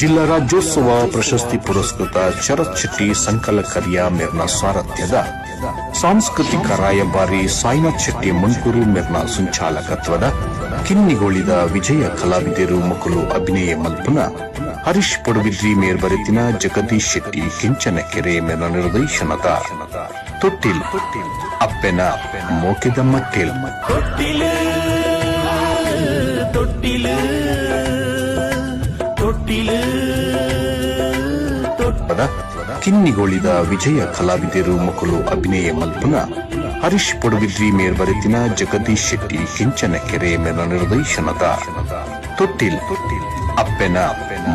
ಜಿಲ್ಲಾ ರಾಜ್ಯೋತ್ಸವ ಪ್ರಶಸ್ತಿ ಪುರಸ್ಕೃತ ಶರತ್ ಶೆಟ್ಟಿ ಸಂಕಲಕರಿಯ ಮೆರ್ನ ಸಾರಥ್ಯದ ಸಾಂಸ್ಕೃತಿಕ ರಾಯಭಾರಿ ಸಾಯಿನಾಥ್ ಶೆಟ್ಟಿ ಮುಂಕೂರು ಮೆರ್ನ ಸಂಚಾಲಕತ್ವದ ಕಿನ್ನಿಗೋಳಿದ ವಿಜಯ ಕಲಾವಿದರು ಮಕ್ಕಳು ಅಭಿನಯ ಮಲ್ಪನ ಹರೀಶ್ ಪಡುಬಿದ್ರಿ ಮೇರ್ಬರೆತಿನ ಜಗದೀಶ್ ಶೆಟ್ಟಿ ಕೆಂಚನಕೆರೆ ಮೆರ್ನ ನಿರ್ದೇಶನದ ತೊಟ್ಟಿಲ್ ಅಪ್ಪೆನ ಮೋಕೆದ ಮಟ್ಟಿಲ್ தொட்டிலு தொட்டிலு தொட்டிலு தொட்டிலு ಪದ ಕಿನ್ನಿಗೋಳಿದ ವಿಜಯ ಕಲಾವಿದರು ಮಕ್ಕಳು ಅಭಿನಯ ಮಲ್ಪನ ಹರೀಶ್ ಪಡುಬಿದ್ರಿ ಮೇರ್ಬರೆತಿನ ಜಗದೀಶ್ ಶೆಟ್ಟಿ ಕೆಂಚನಕೆರೆ ಮೇರ ನಿರ್ದೇಶನದ ತೊಟ್ಟಿಲ್ ಅಪ್ಪೆನ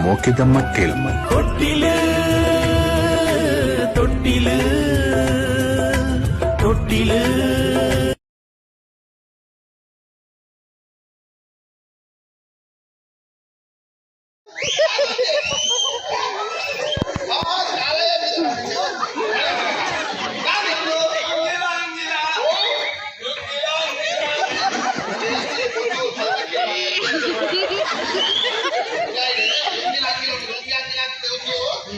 ಮೋಕೆದ ಮಟ್ಟಿಲ್ தொட்டிலு தொட்டிலு தொட்டிலு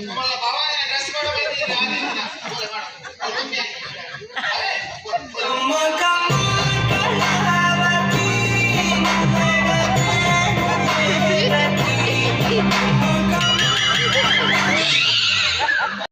మళ్ళీ బాబా డ్రెస్ కూడా